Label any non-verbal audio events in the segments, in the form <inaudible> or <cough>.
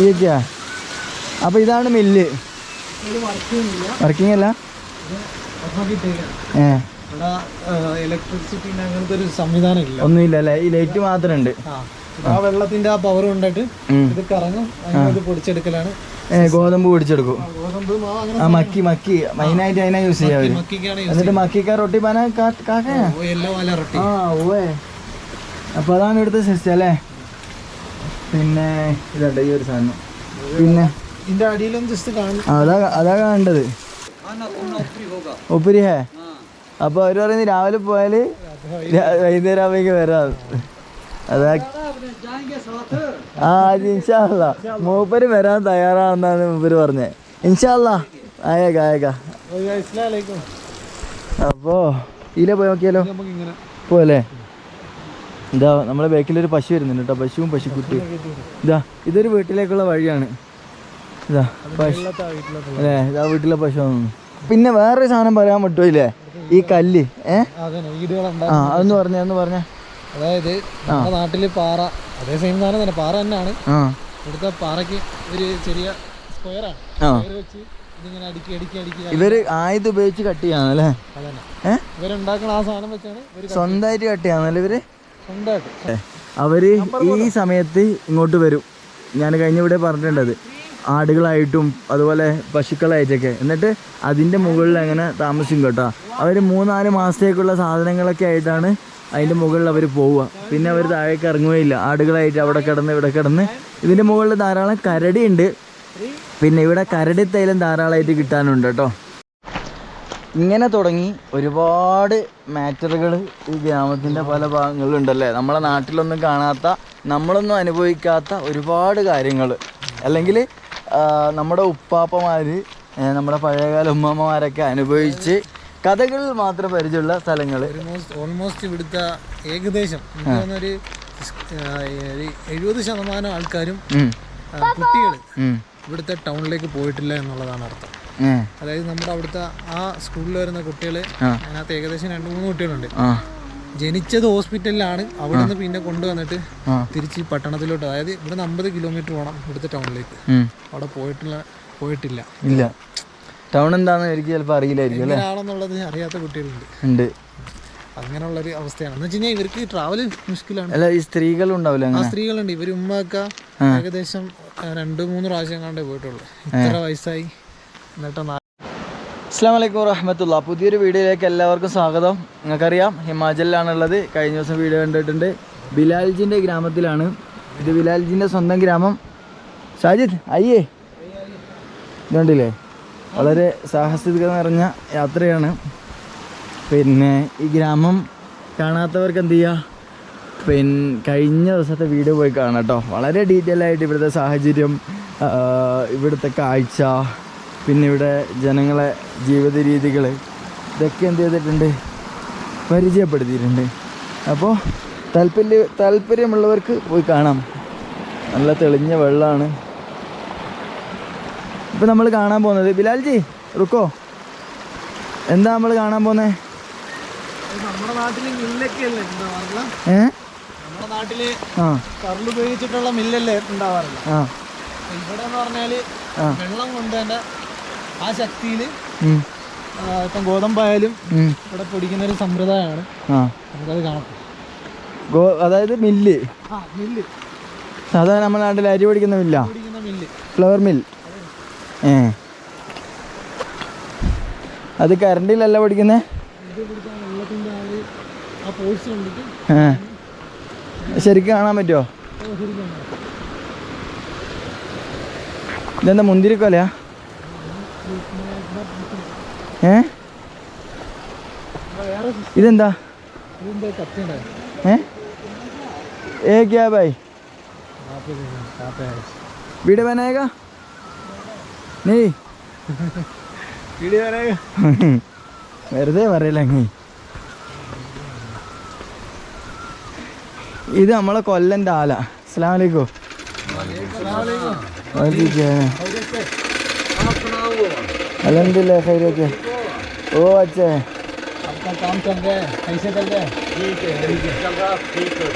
ഇതൊക്കെയാ? അപ്പോൾ ഇതാണ് mill. Working അല്ല ഏ. ഇലക്ട്രിസിറ്റി അങ്ങനത്തെ ഒരു സംവിധാനം ഇല്ല ഒന്നുമില്ല അല്ലേ? ഈ ലൈറ്റ് മാത്രം ഉണ്ട് ആ. വെള്ളത്തിന്റെ ആ പവർ കൊണ്ടിട്ട് ഇത് കറങ്ങും. ഇത് പൊടിച്ചെടുക്കലാണ്. ഗോതമ്പ് പൊടിച്ചെടുക്കും. ഗോതമ്പ് ആ മക്കി മക്കി. മെയിനായിട്ട് അതിനാ യൂസ് ചെയ്യാം എന്നിട്ട് മക്കിക്ക റൊട്ടി പാനാ കാക്കയാ? ആ ഓ അപ്പോൾ അതാണ് ഇവിടുത്തെ സിസ്റ്റം അല്ലേ? പിന്നെ ഇതുണ്ട് ഈ ഒരു സാധനം. പിന്നെ ഇതിന്റെ അടിയിലും ജസ്റ്റ് കാണും. ആ, അതാ അതാ കാണേണ്ടത്. ഒപ്പരി ഹേ? അപ്പോൾ അവർ പറയുന്നത് രാവിലെ പോയാൽ വൈകുന്നേരം ആവുമ്പോ വരാം അതാ. ആ ഇൻഷാല്ല മൂപ്പര് വരാൻ തയ്യാറാണെന്നാണ് മൂപ്പര് പറഞ്ഞത് ഇൻഷാല്ല ആയേക്ക ആയേക്ക. അപ്പോ ഇതിലെ പോയി നോക്കിയാലോ? പോലെ ഇതാ നമ്മളെ ബാക്കിലൊരു പശു വരുന്നുണ്ട് കേട്ടോ പശുവും പശുക്കുട്ടിയും. ഇതാ ഇതൊരു വീട്ടിലേക്കുള്ള വഴിയാണ്. ഇതാ പശു അല്ലേ ഇതാ വീട്ടിലെ പശു പിന്നെ വേറൊരു സാധനം പറയാൻ പറ്റൂലേ ഈ കല്ല് ഏഹ് ആ അതൊന്ന് പറഞ്ഞ ഒന്ന് പറഞ്ഞേ. അതായത് നമ്മുടെ നാട്ടിൽ പാറ അതേ സെയിം സാധനം തന്നെ പാറ തന്നെയാണ്. ഇവിടുത്തെ പാറയ്ക്ക് ഒരു ചെറിയ സ്ക്വയറാണ് സ്ക്വയർ വെച്ച് ഇതിങ്ങനെ അടുക്കി അടുക്കി അടുക്കി ഇവർ ആയുധം ഉപയോഗിച്ച് കട്ട് ചെയ്യാണല്ലേ ഇവരുണ്ടാക്കുന്ന ആ സാധനം വെച്ചാണ് സ്വന്തമായിട്ട് കട്ട് ചെയ്യാണല്ലേ ഇവർ? അവർ ഈ സമയത്ത് ഇങ്ങോട്ട് വരും. ഞാൻ കഴിഞ്ഞ ഇവിടെ പറഞ്ഞിട്ടുണ്ടത്. ആടുകളായിട്ടും അതുപോലെ പശുക്കളായിട്ടൊക്കെ. എന്നിട്ട് അതിന്റെ മുകളിൽ അങ്ങനെ താമസിക്കും കേട്ടോ. അവർ മൂന്നാൽ മാസത്തേക്കുള്ള സാധനങ്ങളൊക്കെ ആയിട്ടാണ് അതിന്റെ മുകളിൽ അവർ പോവുക. പിന്നെ അവർ താഴേക്ക് ഇറങ്ങുകയില്ല. ആടുകളായിട്ട് അവിടെ കിടന്ന് ഇവിടെ കിടന്ന് ഇതിന്റെ മുകളിൽ ധാരാളം കരടിയുണ്ട്. പിന്നെ ഇവിടെ കരടി തൈലം ധാരാളമായിട്ട് കിട്ടാനുണ്ട് കേട്ടോ. ഇങ്ങനെ തുടങ്ങി ഒരുപാട് മാറ്ററുകൾ ഈ ഗ്രാമത്തിന്റെ പല ഭാഗങ്ങളിലുണ്ടല്ലേ? നമ്മളെ നാട്ടിലൊന്നും കാണാത്ത നമ്മളൊന്നും അനുഭവിക്കാത്ത ഒരുപാട് കാര്യങ്ങൾ. അല്ലെങ്കിൽ നമ്മുടെ ഉപ്പാപ്പമാർ നമ്മുടെ പഴയകാല ഉമ്മമ്മമാരൊക്കെ അനുഭവിച്ച് കഥകളിൽ മാത്രം പരിചയമുള്ള സ്ഥലങ്ങൾ. ഓൾമോസ്റ്റ് ഇവിടുത്തെ ഏകദേശം ഒരു എഴുപത് ശതമാനം ആൾക്കാരും കുട്ടികൾ ഇവിടുത്തെ ടൗണിലേക്ക് പോയിട്ടില്ല എന്നുള്ളതാണ് അർത്ഥം. അതായത് നമ്മുടെ അവിടുത്തെ ആ സ്കൂളിൽ വരുന്ന കുട്ടികൾ ആ. അതിനകത്ത് ഏകദേശം രണ്ടു മൂന്ന് കുട്ടികളുണ്ട്. ജനിച്ചത് ഹോസ്പിറ്റലിലാണ്. അവിടെ നിന്ന് പിന്നെ കൊണ്ടുവന്നിട്ട്. തിരിച്ച് പട്ടണത്തിലോട്ട് അതായത് ഇവിടുന്ന് അമ്പത് കിലോമീറ്റർ പോകണം ഇവിടുത്തെ ടൗണിലേക്ക്. അവിടെ പോയിട്ടുള്ള പോയിട്ടില്ല. ഇല്ല. ടൗൺ എന്താണെന്ന് എനിക്ക് ചിലപ്പോൾ അറിയില്ലായിരിക്കും അല്ലേ? എങ്ങനെയാണെന്നുള്ളത് അറിയാത്ത കുട്ടികളുണ്ട്. ഉണ്ട്. അങ്ങനെയുള്ളൊരു അവസ്ഥയാണ്. എന്ന് വെച്ചാൽ കഴിഞ്ഞാൽ ഇവർക്ക് ട്രാവൽ മുഷ്കിലാണ്. അല്ല ഈ സ്ത്രീകൾ ഉണ്ടാവില്ല ആ സ്ത്രീകളുണ്ട്. ഇവർ ഉമ്മ ഏകദേശം രണ്ടു രണ്ട് മൂന്ന് പ്രാവശ്യം കണ്ടേ പോയിട്ടുള്ളൂ. ഇത്ര വയസ്സായി. എന്നിട്ട് അസ്സാം വലൈക്കും വറഹമത്തുള്ള. പുതിയൊരു വീഡിയോയിലേക്ക് എല്ലാവർക്കും സ്വാഗതം. നിങ്ങൾക്കറിയാം ഹിമാചലിലാണുള്ളത്. കഴിഞ്ഞ ദിവസം വീഡിയോ കണ്ടിട്ടുണ്ട്. ബിലാൽജിന്റെ ഗ്രാമത്തിലാണ്. ഇത് ബിലാൽജിന്റെ സ്വന്തം ഗ്രാമം. ഷാജിദ് അയ്യേ. ഇതുണ്ടല്ലേ? വളരെ സാഹസികത നിറഞ്ഞ യാത്രയാണ്. പിന്നെ ഈ ഗ്രാമം കാണാത്തവർക്ക് എന്ത് ചെയ്യുക പിന്നെ കഴിഞ്ഞ ദിവസത്തെ വീഡിയോ പോയി കാണാം കേട്ടോ. വളരെ ഡീറ്റെയിൽ ആയിട്ട് ഇവിടുത്തെ സാഹചര്യം ഇവിടുത്തെ കാഴ്ച പിന്നെ ഇവിടെ ജനങ്ങളെ ജീവിത രീതികൾ ഇതൊക്കെ എന്ത് ചെയ്തിട്ടുണ്ട്? പരിചയപ്പെടുത്തിയിട്ടുണ്ട്. അപ്പോൾ താല്പര്യ താല്പര്യമുള്ളവർക്ക് പോയി കാണാം. നല്ല തെളിഞ്ഞ വെള്ളമാണ്. ഇപ്പം നമ്മൾ കാണാൻ പോകുന്നത്. ബിലാൽജി റുക്കോ? എന്താ നമ്മൾ കാണാൻ പോകുന്നത് നമ്മുടെ നാട്ടിൽ ഉണ്ടാവാറില്ല ഏ? നമ്മുടെ നാട്ടിൽ കറണ്ട് ഉപയോഗിച്ചിട്ടുള്ള മില്ലല്ലേ ഉണ്ടാവാറില്ല ഇവിടെ പറഞ്ഞാൽ വെള്ളം കൊണ്ട് തന്നെ ആ ശക്തിയിൽ ഇപ്പം ഗോതമ്പായാലും ഇവിടെ പൊടിക്കുന്ന ഒരു സമ്പ്രദായമാണ്. നമുക്കത് കാണാം. ഗോ അതായത് മില്ല്. മില്ല്. സാധാരണ നമ്മുടെ നാട്ടിൽ അരി പൊടിക്കുന്ന മില്ല? Flour mill. ഏ. അത് കറണ്ടിലല്ല പൊടിക്കുന്നേ? ശരിക്കും കാണാൻ പറ്റുമോ. ഇതെന്താ മുന്തിരിക്കോലയാ? ഏ? ഇതെന്താ? ഏ? ഏ ക്യാ ഭായ് വീട് ബനായേഗാ നീ? വെറുതെ പറയില്ല അങ്ങ് ഇത് നമ്മളെ കൊല്ലന്റെ ആല അസ്സലാമു അലൈക്കും അലഹദില്ല ഖൈരൊക്കെ ഓ അച്ഛേ आपका काम चल रहा है कैसे चल रहा है ठीक है ठीक है चल रहा ठीक है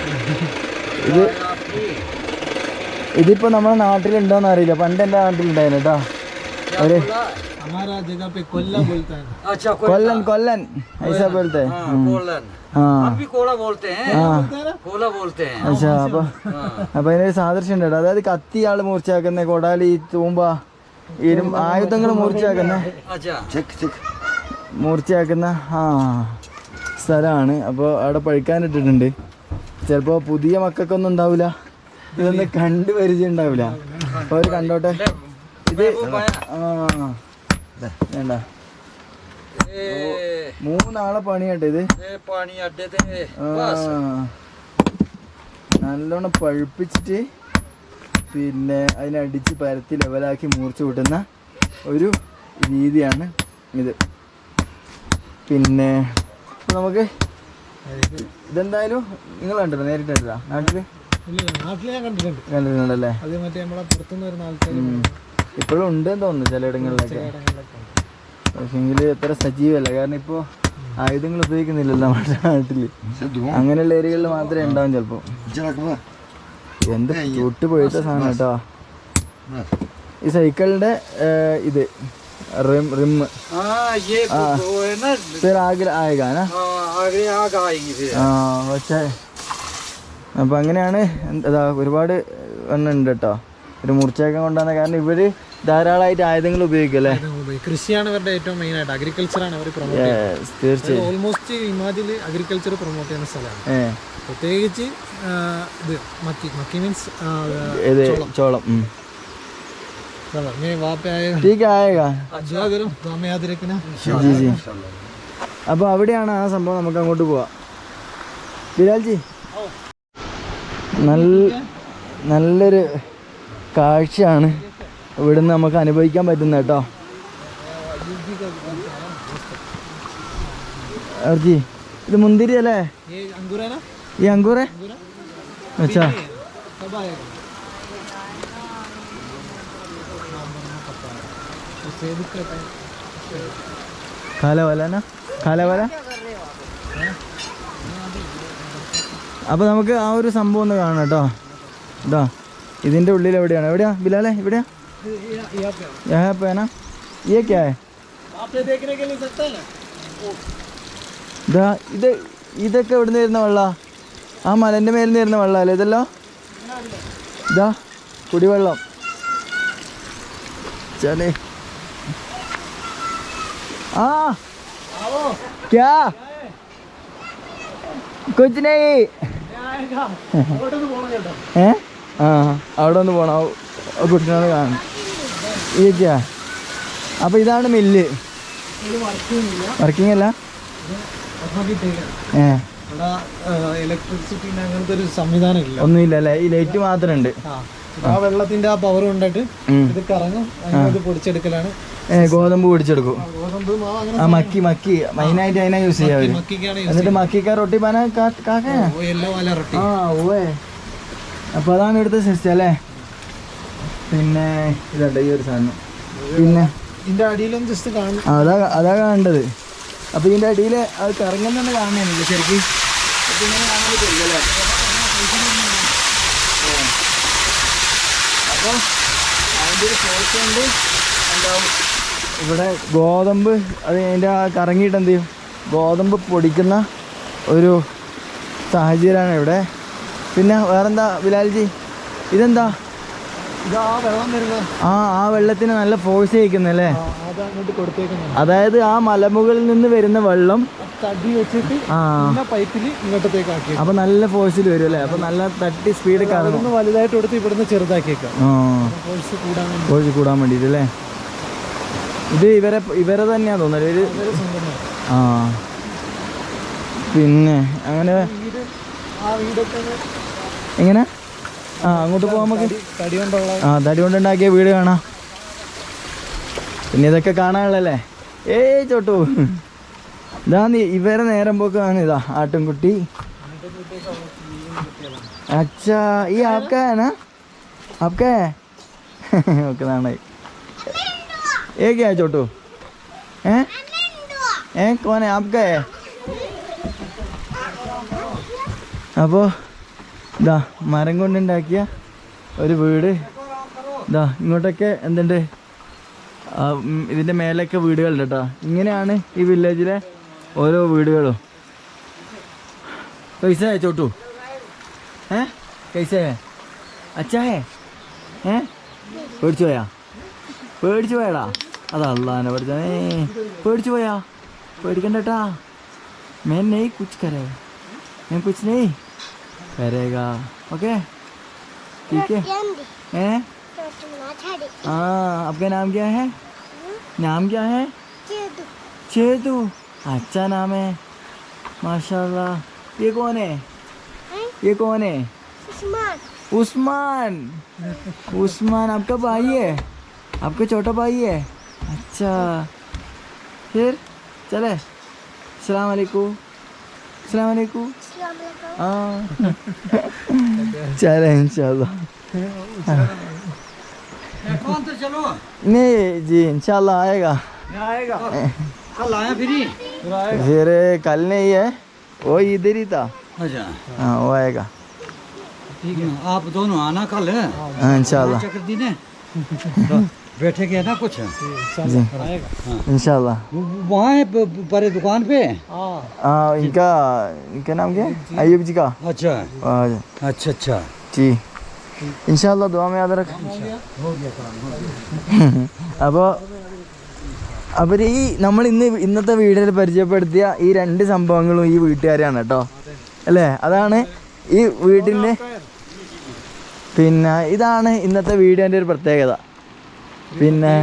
ഇത് ഇതിപ്പോ നമ്മുടെ നാട്ടിലുണ്ടോന്ന് അറിയില്ല പണ്ട് എൻ്റെ നാട്ടിലുണ്ടായിരുന്നു കേട്ടോ ഒരു हमारा जगह पे कोल्ला बोलता है अच्छा കൊല്ലൻ കൊല്ലൻ ഐസ പോലത്തെ कोलन ആ हम भी कोला बोलते हैं ആ कोला बोलते हैं അച്ഛാ അപ്പൊ അപ്പൊ അതിനൊരു സാദൃശ്യം ഉണ്ട് കേട്ടോ അതായത് കത്തി ആള് മൂർച്ചയാക്കുന്ന കൊടാലി തൂമ്പ ഇരും ആയുധങ്ങൾ മൂർച്ചയാക്കുന്ന മൂർച്ചയാക്കുന്ന ആ സ്ഥലമാണ് അപ്പോൾ അവിടെ പഴിക്കാൻ ഇട്ടിട്ടുണ്ട്. ചിലപ്പോൾ പുതിയ മക്കൾക്കൊന്നും ഉണ്ടാവില്ല ഇതൊന്നും കണ്ടു പരിചയം ഉണ്ടാവില്ല അപ്പോൾ അവർ കണ്ടോട്ടെ? ഇത് വേണ്ട. മൂന്നാളെ പണിയാട്ടെ ഇത്. നല്ലോണം പഴുപ്പിച്ചിട്ട് പിന്നെ അതിനടിച്ച് പരത്തി ലെവലാക്കി മൂർച്ച കൂട്ടുന്ന ഒരു രീതിയാണ് ഇത്. പിന്നെ നമുക്ക് ഇതെന്തായാലും നിങ്ങൾ കണ്ടിട്ടോ നേരിട്ട് കണ്ടില്ല? നാട്ടിൽ? കണ്ടിട്ടുണ്ടല്ലേ? ഇപ്പോഴും ഉണ്ടെന്ന് തോന്നുന്നു ചിലയിടങ്ങളിലൊക്കെ പക്ഷെങ്കിൽ എത്ര സജീവല്ല. കാരണം ഇപ്പോൾ ആയുധങ്ങൾ ഉപയോഗിക്കുന്നില്ലല്ലോ നമ്മുടെ നാട്ടിൽ. അങ്ങനെയുള്ള ഏരിയകളിൽ മാത്രമേ ഉണ്ടാവും ചിലപ്പോൾ എന്ത് തൊട്ട് പൊഴുത്ത സാധനം കേട്ടോ ഈ സൈക്കിളിന്റെ ഏർ, ഇത് റിം റിം हाँ ये वो है ना फिर आगे आएगा ना हाँ, आगे आग आएगी फिर ആ പക്ഷേ അപ്പം അങ്ങനെയാണ് എന്താ ഒരുപാട് എണ്ണം ഉണ്ട് കേട്ടോ ഒരു മൂർച്ചയൊക്കെ കൊണ്ടാണ് കാരണം ഇവര് ധാരാളമായിട്ട് ആയുധങ്ങൾ ഉപയോഗിക്കല്ലേ കൃഷിയാണ് അവരുടെ ഏറ്റവും മെയിൻ ആയിട്ട്. അഗ്രികൾച്ചറാണ് അവർ പ്രൊമോട്ട് തീർച്ചയായും. ഓൾമോസ്റ്റ് ഹിമാചൽ അഗ്രികൾച്ചർ പ്രൊമോട്ട് ചെയ്യുന്ന സ്ഥലമാണ്. പ്രത്യേകിച്ച് ഇത് മക്കി. മക്കി മീൻസ് ചോളം. അപ്പൊ അവിടെയാണ് ആ സംഭവം നമുക്ക് അങ്ങോട്ട് പോവാ. ബിലാൽജി നല്ല നല്ലൊരു കാഴ്ചയാണ്. ഇവിടുന്ന് നമുക്ക് അനുഭവിക്കാൻ പറ്റുന്നത് കേട്ടോ അർജി ഇത് മുന്തിരി അല്ലേ ये अंगूर है ना ഈ അങ്കൂറെ അച്ഛാ कब आएगा सेब का टाइम കാല വല കാല വല അപ്പോൾ നമുക്ക് ആ ഒരു സംഭവം ഒന്ന് കാണാം കേട്ടോ ഇതാ ഇതിൻ്റെ ഉള്ളിൽ എവിടെയാണ് എവിടെയാ ബിലാലെ ഇവിടെയാ यहाँ पे यहाँ पे है ना ये क्या है आपने देखने के लिए सकता है ना ഇതാ ഇത് ഇതൊക്കെ എവിടെ നിന്ന് വരുന്ന വെള്ള ആ മലൻ്റെ മേലിൽ നിന്ന് വരുന്ന വെള്ളമല്ലേ ഇതല്ലോ ഇതാ കുടിവെള്ളം ചലേ ആ क्या कुछ नहीं आएगा फोटो तो बोला जाता ഏ ആ അവിടെ ഒന്ന് പോണം ആ- ആ കുട്ടിനോട് കാണും ഈ അപ്പൊ അപ്പോൾ ഇതാണ് മില്ല് വർക്കിംഗ് അല്ല ഏ. ഇവിടെ ഇലക്ട്രിസിറ്റിന്റെ അങ്ങനത്തെ ഒരു സംവിധാനം ഇല്ല ഒന്നുമില്ല അല്ലേ ഈ ലൈറ്റ് മാത്രം ഉണ്ട് ആ. വെള്ളത്തിന്റെ ആ പവർ കൊണ്ടിട്ട്. ഇത് കറങ്ങും. അങ്ങനെ ഇത് പൊടിച്ചെടുക്കലാണ്. ഗോതമ്പ് പൊടിച്ചെടുക്കും. ആ മക്കി മക്കി. മെയിനായിട്ട് അതിനാ യൂസ് ചെയ്യാം എന്നിട്ട് മക്കിക്ക റൊട്ടി പാന കാക്ക ആ ഓ അപ്പൊ അതാണ് ഇവിടുത്തെ സിസ്റ്റം അല്ലേ? പിന്നെ ഇതുണ്ട് ഈ ഒരു സാധനം. പിന്നെ ഇതിന്റെ അടിയിലും ജസ്റ്റ് കാണും. അതാ അതാ കാണേണ്ടത്. അപ്പൊ ഇതിന്റെ അടിയിൽ അത് കറങ്ങുന്നുണ്ട് കാണുന്നില്ല ശരിക്കും? അപ്പോൾ അതിന്റെ ഒരു ഫോഴ്സ് കൊണ്ട് എന്താവും? ഇവിടെ ഗോതമ്പ് അത് അതിന്റെ ആ കറങ്ങിയിട്ട് എന്ത് ചെയ്യും? ഗോതമ്പ് പൊടിക്കുന്ന ഒരു സാഹചര്യമാണ് ഇവിടെ. പിന്നെ വേറെന്താ ബിലാൽജി? ഇതെന്താ? ഇത് ആ ആ വെള്ളത്തിന് നല്ല ഫോഴ്സ് ചെയ്യിക്കുന്നല്ലേ അതായത് ആ മലമുകളിൽ നിന്ന് വരുന്ന വെള്ളം തടി വെച്ചിട്ട് പൈപ്പിൽ ഇങ്ങോട്ടത്തേക്ക് ആക്കി അപ്പൊ നല്ല ഫോഴ്സിൽ വരും അല്ലേ? അപ്പൊ നല്ല തട്ടി സ്പീഡ് അവിടുന്ന് വലുതായിട്ട് എടുത്ത് ഇവിടുന്ന് ചെറുതാക്കിയേക്കാം. ഫോഴ്സ് കൂടാൻ വേണ്ടിട്ട് അല്ലേ? ഇത് ഇവരെ ഇവരെ തന്നെയാ തോന്നുന്നത്. ആ. പിന്നെ അങ്ങനെ എങ്ങനെ? ആ അങ്ങോട്ട് പോകാം നമുക്ക്. ആ തടി കൊണ്ടുണ്ടാക്കിയ വീട് കാണാം. പിന്നെ ഇതൊക്കെ കാണാനുള്ളല്ലേ ഏയ് ചോട്ടു. ഇതാ നീ ഇവരെ നേരം പോക്കാണ് ഇതാ ആട്ടിൻകുട്ടി. അച്ഛാ ഈ ആപ്കാനാ ആപ്കാ? ഓക്കെ നാണായി. ഏകയാ ചോട്ടു? ഏ? ഏ കോനെ ആപ്കേ? അപ്പോ ഇതാ മരം കൊണ്ടുണ്ടാക്കിയ ഒരു വീട്. ഇതാ ഇങ്ങോട്ടൊക്കെ എന്തുണ്ട്? ഇതിന്റെ മേലെയൊക്കെ വീടുകളുണ്ട് കേട്ടോ ഇങ്ങനെയാണ് ഈ വില്ലേജിലെ ഓരോ വീടുകളും. പൈസ ചോട്ടു ഏ? പൈസ അച്ചായേ ഏ? പേടിച്ചു പോയാ? പേടിച്ചു പോയാടാ? അതല്ലാന്നെ പഠിച്ചേ പേടിച്ചു. പോയാ? പേടിക്കണ്ടട്ടാ മേൻ കുച്ചിക്കരേ. ഞാൻ കരേ करेगा। ओके? ठीक है? हैं? हाँ आपका नाम क्या है? नाम क्या है? चेतु। अच्छा नाम है। माशाल्लाह। ये कौन है? ये कौन है? उस्मान। उस्मान। आपका भाई है? आपका छोटा भाई है? अच्छा। फिर? चले। सलाम अलैकुम। چلے ان شاء اللہ کون تو چلو؟ نہیں جی ان شاء اللہ آئے گا۔ کل آیا پھر پھر کل نہیں ہے وہ ادھر ہی تھا۔ اچھا۔ ہاں وہ آئے گا۔ ٹھیک ہے آپ دونوں آنا کل۔ ہاں، ان شاء اللہ چکر دینے۔ है आप दोनों आना कल हाँ इंशाल्लाह चक्र दी ने तो बैठेंगे ना कुछ जी इंशाल्लाह वहाँ है प- प- परे दुकान पे हाँ इनका इनका नाम क्या है अयूब जी का अच्छा हाँ, अच्छा अच्छा जी ഇൻഷാല്ല ദുആ में याद रख അപ്പോൾ അവർ ഈ നമ്മൾ ഇന്ന് ഇന്നത്തെ വീഡിയോയിൽ പരിചയപ്പെടുത്തിയ ഈ രണ്ട് സംഭവങ്ങളും ഈ വീട്ടുകാരെയാണ് കേട്ടോ അല്ലേ അതാണ് ഈ വീടിൻ്റെ പിന്നെ ഇതാണ് ഇന്നത്തെ വീഡിയോൻ്റെ ഒരു പ്രത്യേകത പിന്നെ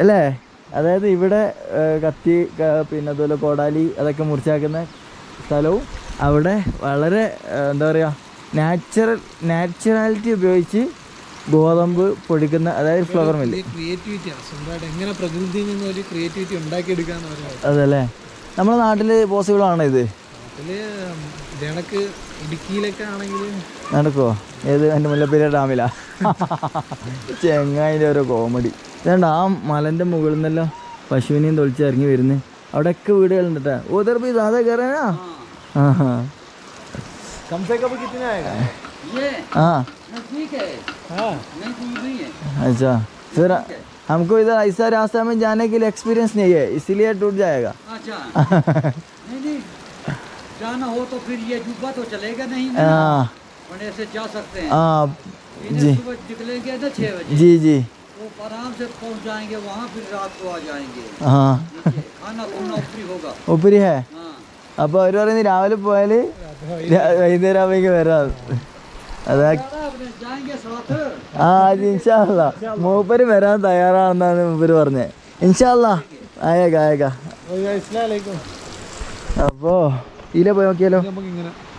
അല്ലേ? അതായത് ഇവിടെ കത്തി പിന്നെ അതുപോലെ കോടാലി അതൊക്കെ മുറിച്ചാക്കുന്ന സ്ഥലവും അവിടെ വളരെ എന്താ പറയുക നാച്ചുറൽ നാച്ചുറാലിറ്റി ഉപയോഗിച്ച് ഗോതമ്പ് പൊടിക്കുന്ന അതായത് ഫ്ലവർ മില്ല് എങ്ങനെ പ്രകൃതിയിൽ നിന്ന് ഒരു ക്രിയേറ്റിവിറ്റി അതല്ലേ? നമ്മുടെ നാട്ടിൽ പോസിബിൾ ആണോ ഇത്? അതില് ഇതേണക്ക് ഇടുക്കിയിലൊക്കെ ആണെങ്കിൽ നടക്കുമോ ഏത് എൻ്റെ മുല്ലപ്പെരിയ ഡാമിലാ ചെങ്ങായിൻ്റെ ഓരോ കോമഡി ഇതാണ്ട് ആ മലൻ്റെ മുകളിൽ നിന്നെല്ലാം പശുവിനെയും തൊളിച്ച് ഇറങ്ങി വരുന്നു അവിടെയൊക്കെ വീടുകളുണ്ട് കേട്ടോ ഉദർ പോയി സാധാ കയറാനാ ആ ഹാ कम से कम कितने आएगा ये ആ नजदीक है हाँ नहीं दूर नहीं है अच्छा फिर हमको इधर ऐसा रास्ता में जाने के लिए एक्सपीरियंस नहीं है इसीलिए टूट जाएगा अच्छा नहीं नहीं जाना हो तो फिर ये जुब्बा तो चलेगा नहीं ना हाँ बड़े से जा सकते हैं हाँ इधर जी सुबह निकलेंगे ना छः बजे जी जी तो आराम से पहुंच जाएंगे वहाँ फिर रात को आ जाएंगे हाँ नीचे खाना पीना ऊपरी होगा ഒപ്പരി ഹേ हाँ അപ്പോൾ അവർ പറയുന്നത് രാവിലെ പോയാൽ വൈകുന്നേരം ആവുമ്പോഴേക്ക് വരാം അതാ दादा, अपने जाएंगे साथ ആ അത് ഇൻഷാല്ല മൂപ്പര് വരാൻ തയ്യാറാണെന്നാണ് മൂപ്പര് പറഞ്ഞത് ഇൻഷാല്ല ആയേക്ക ആയേക്ക ഇസ്ലാമലൈക്കും അപ്പോൾ ഇതിലെ പോയി നോക്കിയാലോ?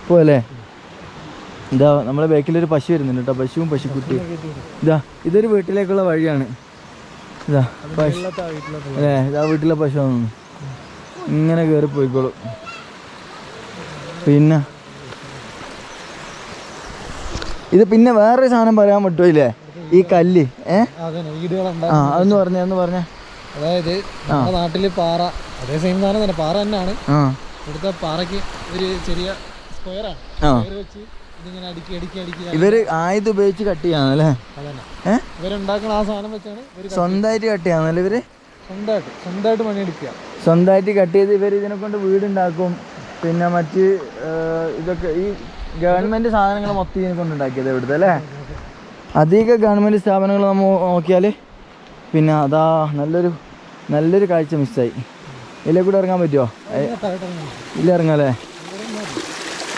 പോയല്ലേ? ഇതാ നമ്മളെ ബാക്കിലൊരു പശു വരുന്നുണ്ട് കേട്ടോ. പശുവും പശുക്കുട്ടി ഇതാ ഇതൊരു വീട്ടിലേക്കുള്ള വഴിയാണ്. ഇതാ പശു. അല്ലേ ഇതാ വീട്ടിലെ പശു ആണെന്ന് ഇങ്ങനെ കയറി പോയിക്കോളും. പിന്നെ? ഇത് പിന്നെ വേറൊരു സാധനം പറയാൻ പറ്റുമില്ലേ ഈ കല്ല് ഏ? ആ അതൊന്ന് പറഞ്ഞ ഒന്ന് പറഞ്ഞേ. അതായത് നാട്ടിൽ പാറ അതേ സെയിം സാധനം തന്നെ പാറ തന്നെയാണ്. ഇവിടുത്തെ പാറയ്ക്ക് ഒരു ചെറിയ സ്ക്വയറാണ് സ്ക്വയർ വെച്ച് ഇതിങ്ങനെ അടുക്കി അടുക്കി അടുക്കി ഇവർ ആയത് ഉപയോഗിച്ച് കട്ട് ചെയ്യാണല്ലേ? ഇവരുണ്ടാക്കുന്ന ആ സാധനം വെച്ചാണ് സ്വന്തമായിട്ട് കട്ട് ചെയ്യാണല്ലേ ഇവർ? സ്വന്തമായിട്ട് സ്വന്തമായിട്ട് പണിയെടുക്കുക. സ്വന്തമായിട്ട് കട്ട് ചെയ്ത് ഇവർ ഇതിനെ കൊണ്ട് വീടുണ്ടാക്കും. പിന്നെ മറ്റ് ഇതൊക്കെ ഈ ഗവൺമെന്റ് സാധനങ്ങൾ മൊത്തം ഇതിനെ കൊണ്ട് ഉണ്ടാക്കിയത് ഇവിടുത്തെ അല്ലേ? അധിക ഗവൺമെന്റ് സ്ഥാപനങ്ങൾ നമ്മൾ നോക്കിയാൽ പിന്നെ അതാ നല്ലൊരു നല്ലൊരു കാഴ്ച മിസ്സായി ഇതിലെ കൂടെ ഇറങ്ങാൻ പറ്റുമോ ഇല്ല ഇറങ്ങാല്ലേ?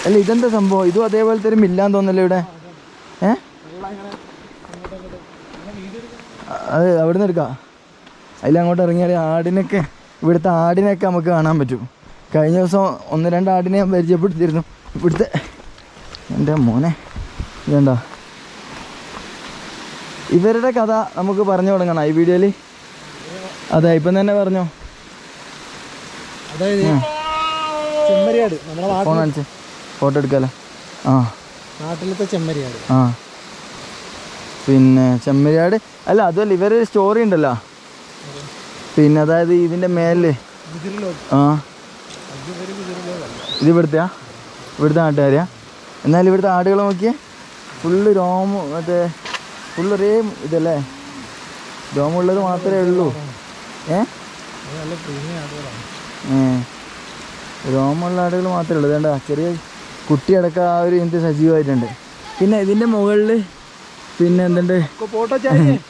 അല്ല ഇതെന്താ സംഭവം? ഇതും അതേപോലെ ഒരു മില്ലാന്ന് തോന്നല്ലേ ഇവിടെ? ഏ? അത് അവിടെ നിന്ന് എടുക്കാം അതിലങ്ങോട്ട് ഇറങ്ങിയാൽ ആടിനൊക്കെ ഇവിടുത്തെ ആടിനൊക്കെ നമുക്ക് കാണാൻ പറ്റും. കഴിഞ്ഞ ദിവസം ഒന്ന് രണ്ട് ആടിനെ ഞാൻ പരിചയപ്പെടുത്തിയിരുന്നു. ഇവിടുത്തെ എന്റെ മോനെ ഇതെന്താ ഇവരുടെ കഥ നമുക്ക് പറഞ്ഞു തുടങ്ങണം. ഈ വീഡിയോയിൽ അതെ ഇപ്പം തന്നെ പറഞ്ഞോ? അതായത് ചെമ്മരിയാട് നമ്മുടെ നാട്ടിൽ ഫോട്ടോ എടുക്കാലോ? ആ. നാട്ടിലത്തെ ചെമ്മരിയാട്. ആ. പിന്നെ ചെമ്മരിയാട് അല്ല അതുമല്ല ഇവർ സ്റ്റോറി ഉണ്ടല്ലോ. പിന്നെ അതായത് ഇതിന്റെ മേലെ ഇതിലോ ആ. ഇത് ഇവിടുത്തെയാ? ഇവിടുത്തെ നാട്ടുകാരെയാ? എന്നാൽ ഇവിടുത്തെ ആടുകൾ നോക്കിയേ ഫുള്ള് രോമ മറ്റേ ഫുള്ള് ഒരേ ഇതല്ലേ? രോമുള്ളത് മാത്രമേ ഉള്ളൂ. ഏ നല്ല പ്രീമിയം ആടുകളാണ്. രോമമുള്ള ആടുകൾ മാത്രമേ ഉള്ളൂ. വേണ്ട ചെറിയ കുട്ടി അടക്കം ആ ഒരു ഇന്ത്യ സജീവമായിട്ടുണ്ട്. പിന്നെ ഇതിന്റെ മുകളിൽ പിന്നെ എന്തുണ്ട്? <laughs>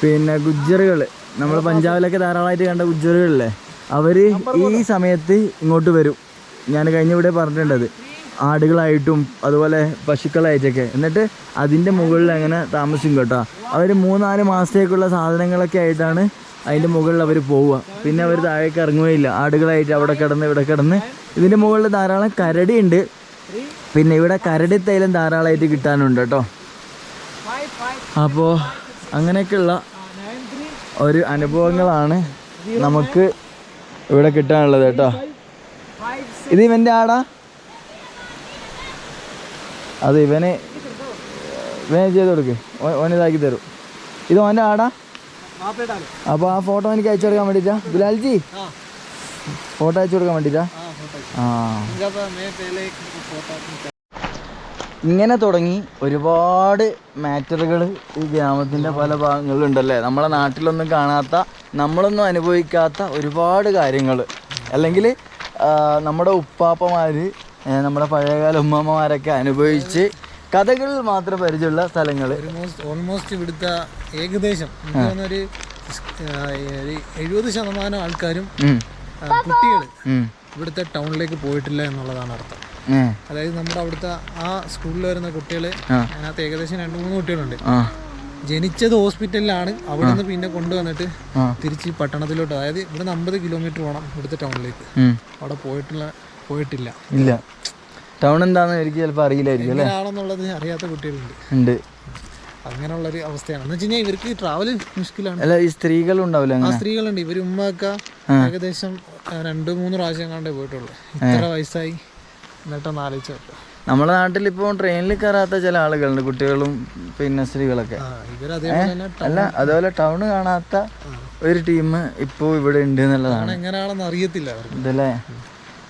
പിന്നെ ഗുജ്ജറുകൾ നമ്മൾ പഞ്ചാബിലൊക്കെ ധാരാളമായിട്ട് കണ്ട ഗുജ്ജറുകളില്ലേ? അവർ ഈ സമയത്ത് ഇങ്ങോട്ട് വരും. ഞാൻ കഴിഞ്ഞ ഇവിടെ പറഞ്ഞിട്ടുണ്ടത്. ആടുകളായിട്ടും അതുപോലെ പശുക്കളായിട്ടൊക്കെ. എന്നിട്ട് അതിന്റെ മുകളിൽ അങ്ങനെ താമസിക്കും കേട്ടോ. അവർ മൂന്നാൽ മാസത്തേക്കുള്ള സാധനങ്ങളൊക്കെ ആയിട്ടാണ് അതിന്റെ മുകളിൽ അവർ പോവുക. പിന്നെ അവർ താഴേക്ക് ഇറങ്ങുകയില്ല. ആടുകളായിട്ട് അവിടെ കിടന്ന് ഇവിടെ കിടന്ന് ഇതിന്റെ മുകളിൽ ധാരാളം കരടിയുണ്ട്. പിന്നെ ഇവിടെ കരടി തൈലം ധാരാളമായിട്ട് കിട്ടാനുണ്ട് കേട്ടോ. അപ്പോൾ അങ്ങനെയൊക്കെയുള്ള ഒരു അനുഭവങ്ങളാണ് നമുക്ക് ഇവിടെ കിട്ടാനുള്ളത് കേട്ടോ. ഇത് ഇവന്റെ ആടാ? അത് ഇവനെ ഇവനെ ചെയ്ത് കൊടുക്കേ. ഓൻ ഇതാക്കി തരും. ഇത് ഓന്റെ ആടാ? അപ്പോൾ ആ ഫോട്ടോ എനിക്ക് അയച്ചു കൊടുക്കാൻ വേണ്ടിട്ടാ. ബിലാൽജി ഫോട്ടോ അയച്ചു കൊടുക്കാൻ വേണ്ടിട്ടാ? ആ ഇങ്ങനെ തുടങ്ങി ഒരുപാട് മാറ്ററുകൾ ഈ ഗ്രാമത്തിന്റെ പല ഭാഗങ്ങളിലുണ്ടല്ലേ? നമ്മളെ നാട്ടിലൊന്നും കാണാത്ത നമ്മളൊന്നും അനുഭവിക്കാത്ത ഒരുപാട് കാര്യങ്ങൾ അല്ലെങ്കിൽ നമ്മുടെ ഉപ്പാപ്പമാർ നമ്മുടെ പഴയകാല ഉമ്മമ്മമാരൊക്കെ അനുഭവിച്ച് കഥകളിൽ മാത്രം പരിചയമുള്ള സ്ഥലങ്ങൾ ഓൾമോസ്റ്റ് ഇവിടുത്തെ ഏകദേശം. ഒരു എഴുപത് ശതമാനം ആൾക്കാരും കുട്ടികൾ ഇവിടുത്തെ ടൗണിലേക്ക് പോയിട്ടില്ല എന്നുള്ളതാണ് അർത്ഥം. അതായത് നമ്മുടെ അവിടുത്തെ ആ സ്കൂളിൽ വരുന്ന കുട്ടികൾ. അതിനകത്ത് ഏകദേശം രണ്ട് മൂന്ന് കുട്ടികളുണ്ട്. ജനിച്ചത് ഹോസ്പിറ്റലിലാണ്. അവിടെ നിന്ന് പിന്നെ കൊണ്ടുവന്നിട്ട് തിരിച്ച് പട്ടണത്തിലോട്ട് അതായത് ഇവിടുന്ന് അമ്പത് കിലോമീറ്റർ പോകണം ഇവിടുത്തെ ടൗണിലേക്ക്. അവിടെ പോയിട്ടുള്ള പോയിട്ടില്ല. ഇല്ല. ടൗൺ എന്താണെന്ന് എനിക്ക് ചിലപ്പോൾ അറിയില്ലായിരിക്കും അല്ലേ? ആണെന്നുള്ളത് അറിയാത്ത കുട്ടികളുണ്ട്. ഉണ്ട്. അങ്ങനെയുള്ളൊരു അവസ്ഥയാണ്. എന്ന് വെച്ച് കഴിഞ്ഞാൽ ഇവർക്ക് ട്രാവൽ മുഷ്കിലാണ്. അല്ല ഈ സ്ത്രീകളും ഉണ്ടാവില്ല ആ സ്ത്രീകളുണ്ട്. ഇവർ ഉമ്മക്ക ഏകദേശം രണ്ടു മൂന്ന് പ്രാവശ്യം കണ്ടേ പോയിട്ടുള്ളൂ. ഇത്ര വയസ്സായി. എന്നിട്ടൊന്ന് ആലോചിച്ചു നമ്മുടെ നാട്ടിൽ ഇപ്പോൾ ട്രെയിനിൽ കയറാത്ത ചില ആളുകളുണ്ട്. കുട്ടികളും പിന്നെ സ്ത്രീകളൊക്കെ. അല്ല അതുപോലെ ടൗൺ കാണാത്ത ഒരു ടീം ഇപ്പോൾ ഇവിടെ ഉണ്ട് എന്നുള്ളതാണ്. എങ്ങനെയാണെന്ന് അറിയത്തില്ല ഇതല്ലേ?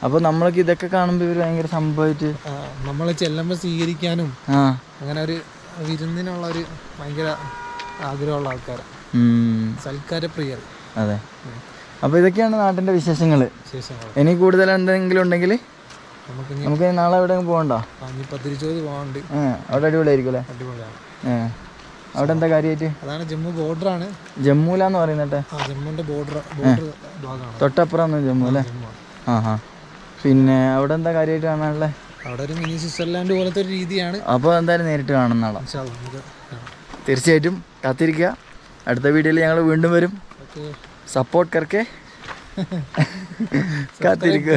അപ്പോൾ നമ്മളൊക്കെ ഇതൊക്കെ കാണുമ്പോൾ ഇവർ ഭയങ്കര സംഭവമായിട്ട് നമ്മളെ ചെല്ലുമ്പോൾ സ്വീകരിക്കാനും അങ്ങനെ ഒരു വിരുന്നിനുള്ള ഒരു ഭയങ്കര ആഗ്രഹമുള്ള ആൾക്കാർ സൽക്കാര സൽക്കാരപ്രിയർ. അതെ. അപ്പോൾ ഇതൊക്കെയാണ് നാട്ടിന്റെ വിശേഷങ്ങൾ ഇനി കൂടുതൽ എന്തെങ്കിലും ഉണ്ടെങ്കിൽ നമുക്ക് നാളെ എവിടെ പോകണ്ടോ? അവിടെ അടിപൊളിയായിരിക്കും അല്ലേ അടിപൊളിയാണ് അവിടെ എന്താ കാര്യമായിട്ട്? അതാണ് ജമ്മു ആണ് ജമ്മുലാന്ന് പറയുന്നട്ടെ ജമ്മുന്റെ ബോർഡർ ബോർഡർ ഭാഗമാണ്. തൊട്ടപ്പുറമാണ് ജമ്മു അല്ലേ? ആ ആ പിന്നെ അവിടെ എന്താ കാര്യമായിട്ട് കാണാനുള്ളത് അവിടെ ഒരു മിനി സ്വിറ്റ്സർലാൻഡ് പോലത്തെ ഒരു രീതിയാണ്. അപ്പോൾ എന്തായാലും നേരിട്ട് കാണുന്ന കാണാം. തീർച്ചയായിട്ടും കാത്തിരിക്കുക അടുത്ത വീഡിയോയിൽ ഞങ്ങൾ വീണ്ടും വരും. സപ്പോർട്ട് കർക്കെ. <laughs> കാത്തിരിക്കുക